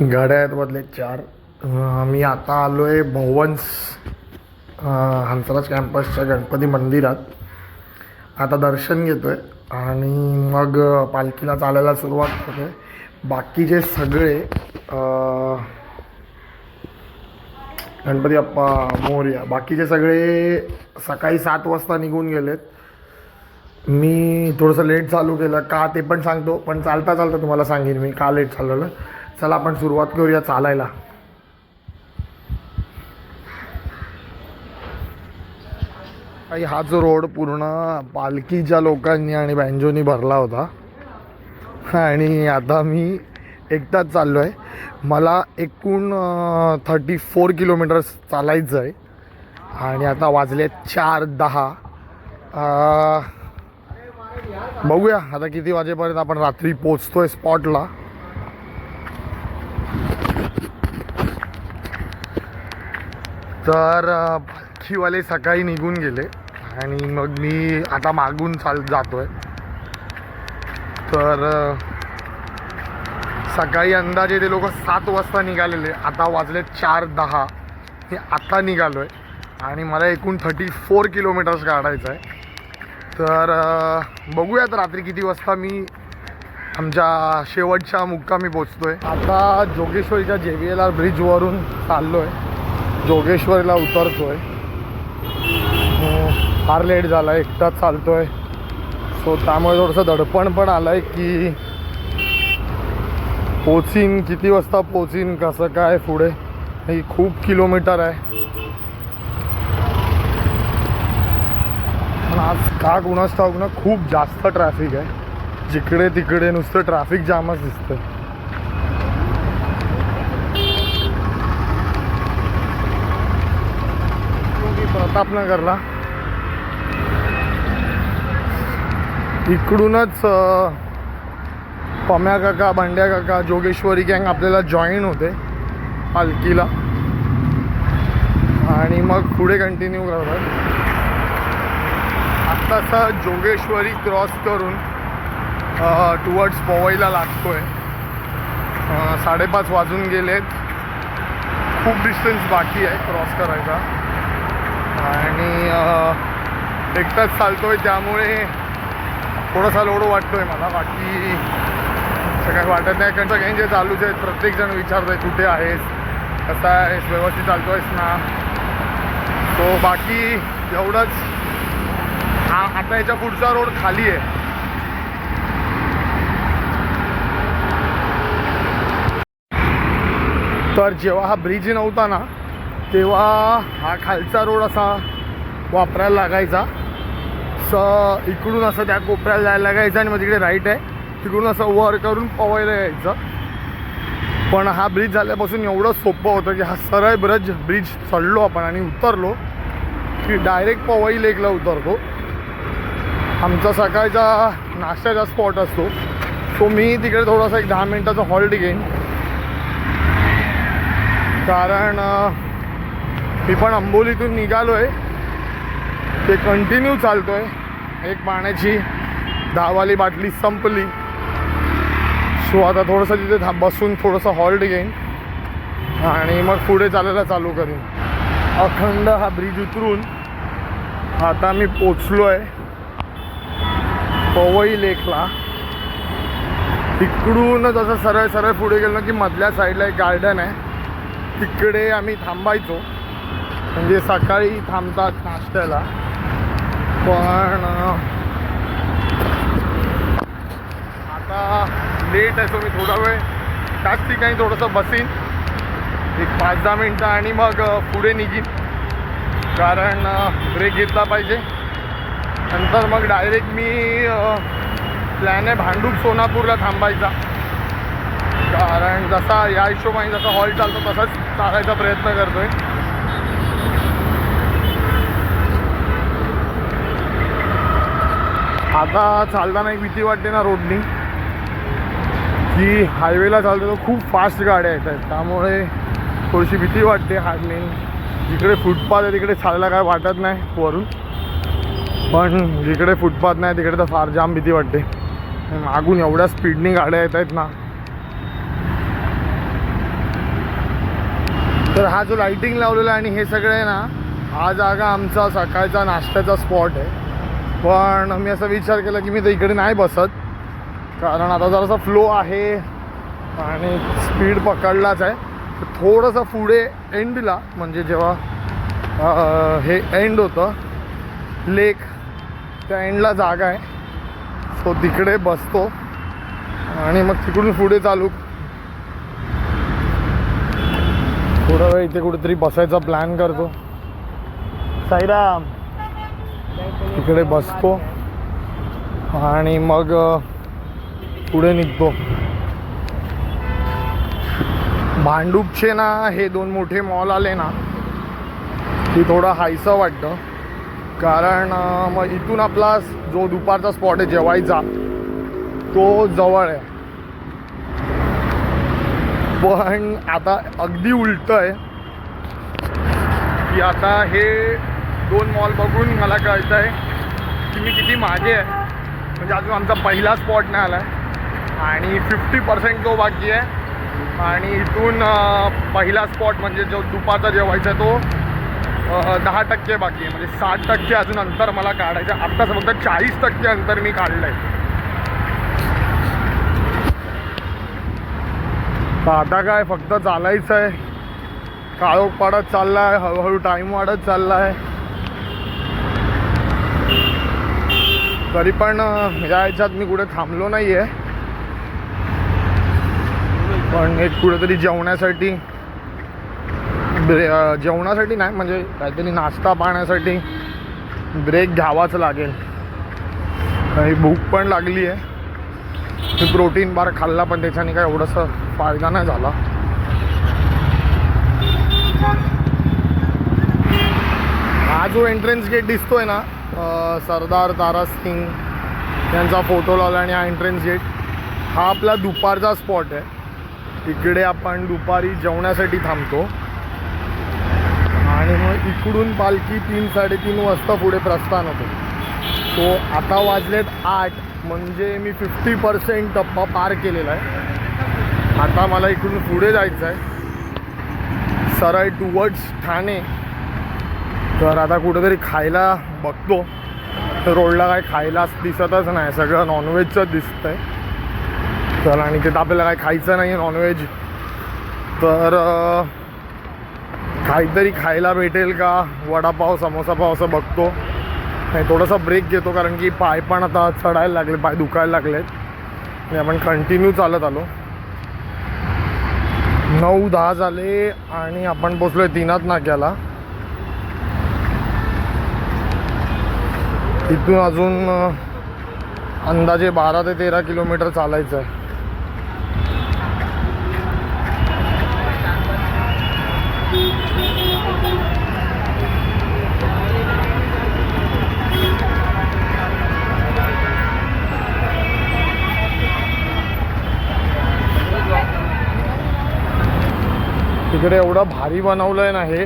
गाड्या आहेत बदले चार मी आता आलो आहे भवन्स हंसराज कॅम्पसच्या गणपती मंदिरात. आता दर्शन घेतो आहे आणि मग पालखीला चालायला सुरुवात करतो आहे बाकीचे सगळे गणपती अप्पा मोर्या बाकीचे सगळे सकाळी सात वाजता निघून गेलेत. मी थोडंसं लेट चालू केलं. का ते पण सांगतो पण चालता चालता तुम्हाला सांगेन मी का लेट चालवलं. चला आपण सुरुवात करूया चालायला. काही हा जो रोड पूर्ण पालखीच्या लोकांनी आणि बँजोनी भरला होता. आणि आता मी एकटाच चाललो आहे मला एकूण थर्टी फोर किलोमीटर्स चालायचं आहे. आणि आता वाजले चार दहा. बघूया आता किती वाजेपर्यंत आपण रात्री पोचतो आहे स्पॉटला तर अं, सकाळी निघून गेले. आणि मग मी आता मागून चाल जातो आहे तर सकाळी अंदाजे ते लोक सात वाजता निघालेले. आता वाजले चार दहा. मी आता निघालो आहे आणि मला एकूण थर्टी फोर किलोमीटर्स काढायचं आहे. तर बघूयात रात्री किती वाजता मी आमच्या शेवटच्या मुक्कामी पोचतो आहे आता जोगेश्वरीच्या जे व्ही एल आर ब्रिजवरून चाललो आहे जोगेश्वरीला उतरतो आहे फार लेट झाला आहे एकटाच चालतो आहे सो त्यामुळे थोडंसं दडपण पण आलं आहे की पोचीन किती वाजता पोचीन कसं काय पुढे? ही खूप किलोमीटर आहे. पण आज का कुणाच ठाऊक ना खूप जास्त ट्रॅफिक आहे. जिकडे तिकडे नुसतं ट्रॅफिक जामच दिसतं प्रतापनगरला इकडूनच पम्या काका भांड्या काका जोगेश्वरी गँग आपल्याला जॉईन होते पालखीला. आणि मग पुढे कंटिन्यू करतात आत्ताचा जोगेश्वरी क्रॉस करून टुवर्ड्स पवईला लागतो आहे साडेपाच वाजून गेलेत. खूप डिस्टन्स बाकी आहे क्रॉस करायचा. आणि एकटाच चालतो आहे त्यामुळे थोडासा लोड वाटतो आहे मला. बाकी असं काही वाटत नाही. कारण सगळ्यांचे चालूच आहेत. प्रत्येकजण विचारत आहे कुठे आहेस? कसा आहेस? व्यवस्थित चालतो आहेस ना? तो बाकी एवढंच. हा आता याच्या पुढचा रोड खाली आहे. तर जेव्हा हा ब्रिज नव्हता ना तेव्हा हा खालचा रोड असा वापरायला लागायचा. स इकडून असं त्या कोपऱ्याला जायला लागायचं आणि मग तिकडे राईट आहे. तिकडून असं वर करून पवायला यायचं. पण हा ब्रिज झाल्यापासून एवढं सोपं होतं की हा सरळ ब्रज ब्रिज चढलो आपण आणि उतरलो की डायरेक्ट पवई लेकला उतरतो. आमचा सकाळचा नाश्त्याचा स्पॉट असतो. सो मी तिकडे थोडासा एक दहा मिनटाचा हॉल्ट घेईन. कारण मी पण अंबोलीतून निघालो आहे ते कंटिन्यू चालतो आहे एक पाण्याची दहावाली बाटली संपली. सो आता थोडंसं तिथे थांब बसून थोडंसं हॉल्ट घेईन. आणि मग पुढे चालायला चालू करीन. अखंड हा ब्रिज उतरून आता मी पोचलो आहे पवई लेकला. तिकडून जसं सरळ सरळ पुढे गेलो की मधल्या साईडला एक गार्डन आहे. तिकडे आम्ही थांबायचो. म्हणजे सकाळी थांबतात नाश्त्याला. पण आता लेट आहे सो मी थोडा वेळ त्याच ठिकाणी थोडंसं बसीन. एक पाच दहा मिनटं आणि मग पुढे निघीन. कारण ब्रेक घेतला पाहिजे. नंतर मग डायरेक्ट मी प्लॅन आहे भांडूप सोनापूरला थांबायचा. कारण जसा या हिशोबाने जसा हॉल चालतो तसाच चालायचा प्रयत्न करतो आहे आता चालताना एक भीती वाटते ना रोडनी की हायवेला चालतो तर खूप फास्ट गाड्या येत आहेत त्यामुळे थोडीशी भीती वाटते हार्डली जिकडे फुटपाथ आहे तिकडे चालायला काय वाटत नाही वरून. पण जिकडे फुटपाथ नाही तिकडे तर फार जाम भीती वाटते. मागून एवढ्या स्पीडनी गाड्या येत आहेत ना. तर हा जो लाइटिंग लावलेला आहे आणि हे सगळं आहे ना हा जागा आमचा सकाळचा नाश्त्याचा स्पॉट आहे. पण मी असा विचार केला की मी तर इकडे नाही बसत. कारण आता जरासा फ्लो आहे आणि स्पीड पकडलाच आहे. तर थोडंसं पुढे एंडला म्हणजे जेव्हा हे एंड होतं लेक त्या एंडला जागा आहे. सो तिकडे बसतो आणि मग तिकडून पुढे चालू. थोडा वेळ इथे कुठेतरी बसायचा प्लॅन करतो. साईराम! इकडे बसतो. आणि मग पुढे निघतो. भांडूपचे ना हे दोन मोठे मॉल आले ना की थोडं हायसं वाटतं. कारण मग इथून आपला जो दुपारचा स्पॉट आहे जेवायचा तो जवळ आहे. पण आता अगदी उलट आहे की आता हे दोन मॉल बघून मला कळतं आहे की मी किती मागे आहे. म्हणजे अजून आमचा पहिला स्पॉट नाही आला. आहे आणि फिफ्टी पर्सेंट तो बाकी आहे. आणि इथून पहिला स्पॉट म्हणजे जो दुपारचा जेवायचा आहे तो दहा टक्के बाकी आहे. म्हणजे साठ टक्के अजून अंतर मला काढायचं आहे. आत्ताच फक्त चाळीस टक्के अंतर मी काढलं आहे आता काय फक्त चालायचं आहे काळोख पाडत चालला आहे हळूहळू टाईम वाढत चालला आहे तरी पण या ह्याच्यात मी कुठे थांबलो नाही आहे पण एक कुठेतरी जेवण्यासाठी ब्रे जेवणासाठी नाही म्हणजे काहीतरी नाश्ता पाण्यासाठी ब्रेक घ्यावाच लागेल. काही भूक पण लागली आहे मी प्रोटीन बार खाल्ला पण त्याच्याने काय एवढंसं फायदा नाही झाला. हा जो एंट्रन्स गेट दिसतोय ना सरदार तारा सिंग यांचा फोटो लावला आणि हा एंट्रन्स गेट हा आपला दुपारचा स्पॉट आहे. इकडे आपण दुपारी जेवण्यासाठी थांबतो. आणि मग इकडून पालखी तीन साडेतीन वाजता पुढे प्रस्थान होतो. तो आता वाजलेत आठ म्हणजे मी फिफ्टी पर्सेंट टप्पा पार केलेला आहे. आता मला इकडून पुढे जायचं आहे सरळ टुवर्ड्स ठाणे. तर आता कुठेतरी खायला बघतो. तर रोडला काय खायलाच दिसतच नाही. सगळं नॉनव्हेजचं दिसतंय. तर आणि तिथं आपल्याला काय खायचं नाही नॉनव्हेज तर काहीतरी खायला भेटेल का? वडापाव समोसा पाव असं बघतो. नाही थोडासा ब्रेक घेतो कारण की पाय पण आता चढायला लागले पाय दुखायला लागलेत. आणि आपण कंटिन्यू चालत आलो. नऊ दहा झाले आणि आपण पोचलोय तीनात नाक्याला. इथून अजून अंदाजे बारा ते तेरा किलोमीटर चालायचं आहे. तिकडे एवढं भारी बनवलं आहे ना हे.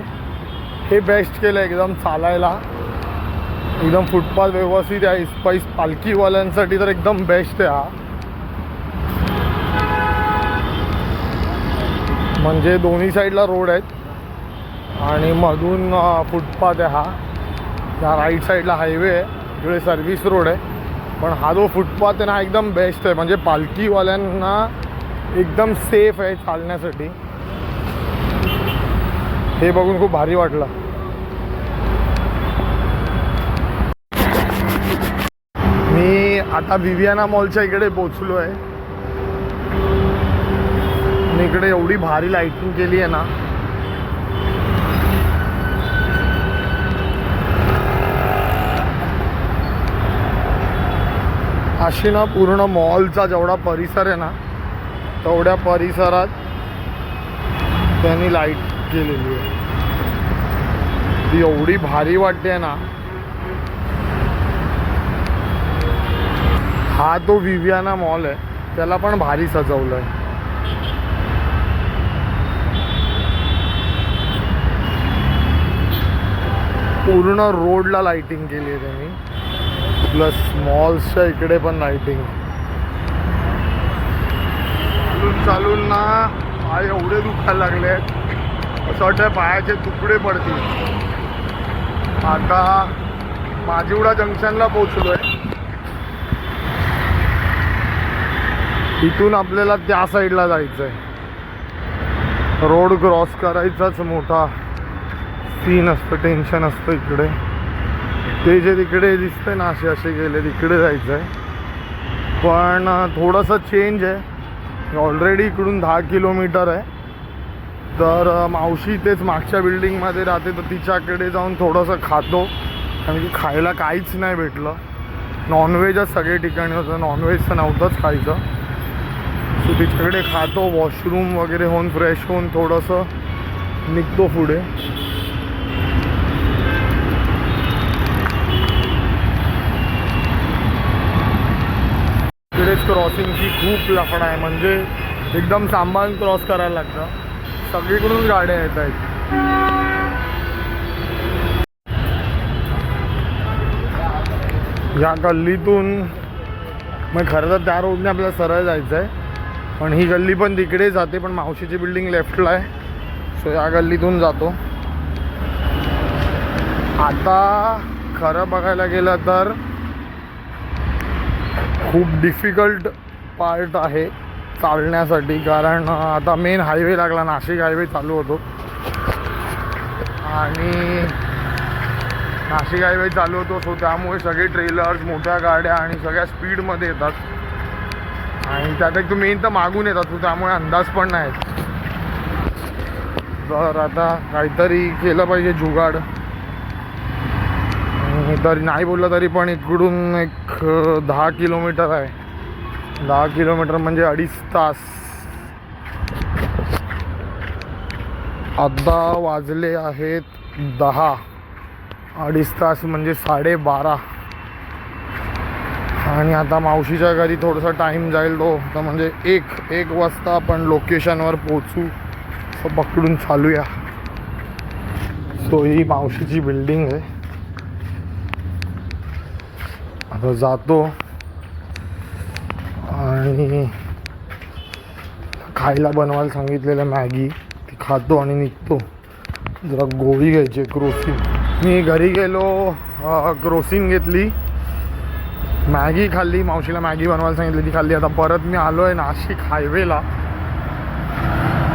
हे बेस्ट केलं एकदम चालायला. एकदम फुटपाथ व्यवस्थित आहे. स्पाईस पालखीवाल्यांसाठी तर एकदम बेस्ट आहे हा. म्हणजे दोन्ही साईडला रोड आहेत. आणि मधून फुटपाथ आहे हा. त्या राईट साईडला हायवे आहे. इकडे सर्व्हिस रोड आहे. पण हा जो फुटपाथ आहे ना एकदम बेस्ट आहे. म्हणजे पालखीवाल्यांना एकदम सेफ आहे चालण्यासाठी. हे बघून खूप भारी वाटलं मी आता विवियाना मॉलच्या इकडे पोचलो आहे. आणि इकडे एवढी भारी लाईटिंग केली आहे ना. अशी ना पूर्ण मॉलचा जेवढा परिसर आहे ना तेवढ्या परिसरात त्यांनी लाइट केलेली आहे. ती एवढी भारी वाटते ना. हा तो विवियाना मॉल आहे त्याला पण भारी सजवलं आहे पूर्ण रोडला लाइटिंग केली आहे त्यांनी. प्लस मॉल्सच्या इकडे पण लाइटिंग चालून चालून ना पाय एवढे दुखायला लागले आहेत असं वाटतं पायाचे तुकडे पडतील. आता माजिवडा जंक्शनला पोहोचलोय. इथून आपल्याला त्या साईडला जायचं आहे रोड क्रॉस करायचाच मोठा सीन असतं टेन्शन असतं इकडे. ते जे तिकडे दिसतंय ना असे असे गेले तिकडे जायचं आहे पण थोडंसं चेंज आहे. ऑलरेडी इकडून दहा किलोमीटर आहे. तर मावशी तेच मागच्या बिल्डिंगमध्ये राहते तर तिच्याकडे जाऊन थोडंसं खातो. कारण की खायला काहीच नाही भेटलं. नॉनव्हेजच सगळे ठिकाणी होतं. नॉनव्हेज नव्हतंच खायचं. सो तिच्याकडे खातो वॉशरूम वगैरे होऊन फ्रेश होऊन थोडंसं निघतो पुढे इकडेच क्रॉसिंगची खूप लफडा आहे म्हणजे एकदम सांभाळून क्रॉस करायला लागतं। सगळीकडून गाड्या येत आहेत या गल्लीतून मग खरं तर त्या रोडने आपल्याला सरळ जायचं आहे पण ही गल्ली पण तिकडे जाते पण मावशीची बिल्डिंग लेफ्टला आहे. सो या गल्लीतून जातो. आता खरं बघायला गेलं तर खूप डिफिकल्ट पार्ट आहे चालण्यासाठी कारण आता मेन हायवे लागला नाशिक हायवे चालू होतो. आणि नाशिक हायवे चालू होतो सो त्यामुळे सगळे ट्रेलर्स मोठ्या गाड्या आणि सगळ्या स्पीडमध्ये येतात. आणि त्यात एक मेन तर मागून येतात तू त्यामुळे अंदाज पण नाही तर आता काहीतरी केलं पाहिजे जुगाड. आणि तरी नाही बोललं तरी पण इकडून एक दहा किलोमीटर आहे. दहा किलोमीटर म्हणजे अडीच तास. आता वाजले आहेत दहा. अडीच तास म्हणजे साडेबारा. आणि आता मावशीच्या घरी थोडासा टाईम जाईल तो. तर म्हणजे एक एक वाजता आपण लोकेशनवर पोचू असं पकडून चालूया. सो ही मावशीची बिल्डिंग आहे. आता जातो. आणि खायला बनवायला सांगितलेलं मॅगी. ती खातो आणि निघतो. जरा गोळी घ्यायची क्रोसिन. मी घरी गेलो. क्रोसिन घेतली. मॅगी खाल्ली मावशीला मॅगी बनवायला सांगितली ती खाल्ली. आता परत मी आलो आहे नाशिक हायवेला.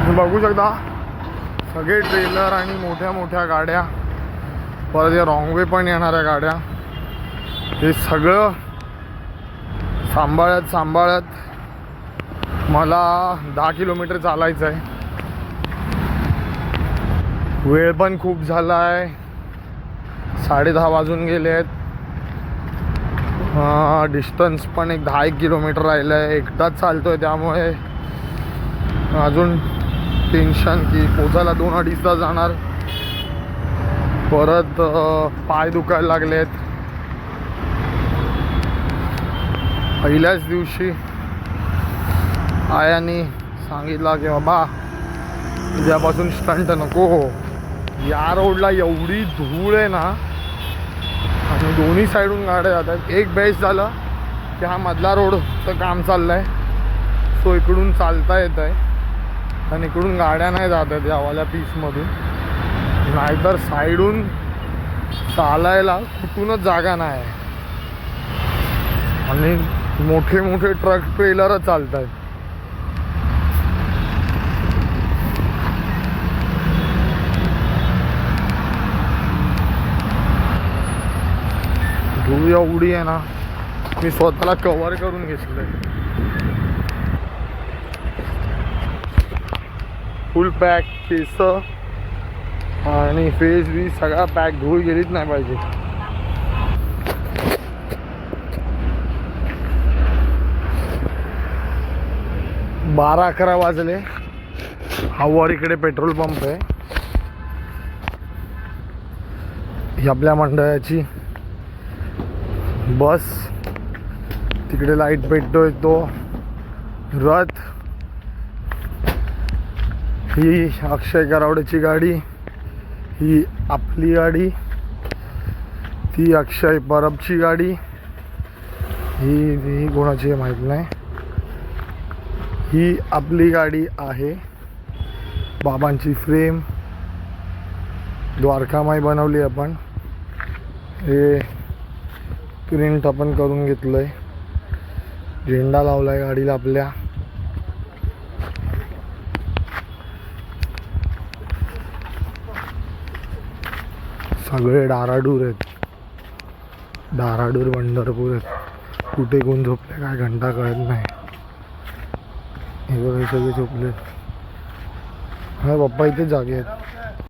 तुम्ही बघू शकता सगळे ट्रेलर आणि मोठ्या मोठ्या गाड्या. परत या रॉंग वे पण येणाऱ्या गाड्या. हे सगळं सांभाळत सांभाळत मला दहा किलोमीटर चालायचं आहे वेळ पण खूप झाला आहे साडे दहा वाजून गेले आहेत डिस्टन्स पण एक दहा एक किलोमीटर राहिलं आहे एकदाच चालतो आहे त्यामुळे. अजून टेन्शन की पोचायला दोन अडीच तास जाणार. परत पाय दुखायला लागलेत. पहिल्याच दिवशी आयानी सांगितलं की बाबा उद्यापासून स्टंट नको हो. या रोडला एवढी धूळ आहे ना आणि दोन्ही साईडून गाड्या जातात. एक बेस्ट झालं की हा मधला रोडचं काम चाललं आहे सो इकडून चालता येत आहे आणि इकडून गाड्या नाही जात आहेत यावाल्या पीसमधून नाहीतर साईडून चालायला कुठूनच जागा नाही आहे. आणि मोठे मोठे ट्रक ट्रेलरच चालत आहेत धूळ एवढी आहे ना मी स्वतःला कव्हर करून घेतलं फुल पॅक केस आणि फेस बी सगळा पॅक धूळ गेलीच नाही पाहिजे. बारा अकरा वाजले. हवावर इकडे पेट्रोल पंप आहे. ही आपल्या मंडळाची बस. तिकडे लाइट भेटतोय तो. रथ. ही अक्षय गरावडेची गाडी. ही आपली गाडी. ती अक्षय परबची गाडी. ही ही कोणाची माहीत नाही. ही आपली गाडी आहे. बाबांची फ्रेम द्वारकामाई बनवली आपण. हे प्रिंट आपण करून घेतलं आहे झेंडा लावला आहे गाडीला आपल्या. सगळे डाराडूर आहेत. डाराडूर पंढरपूर आहेत. कुठे कोण झोपले काय घंटा कळत नाही. हे बघा सगळे झोपले हा पप्पा इथेच जागे आहेत.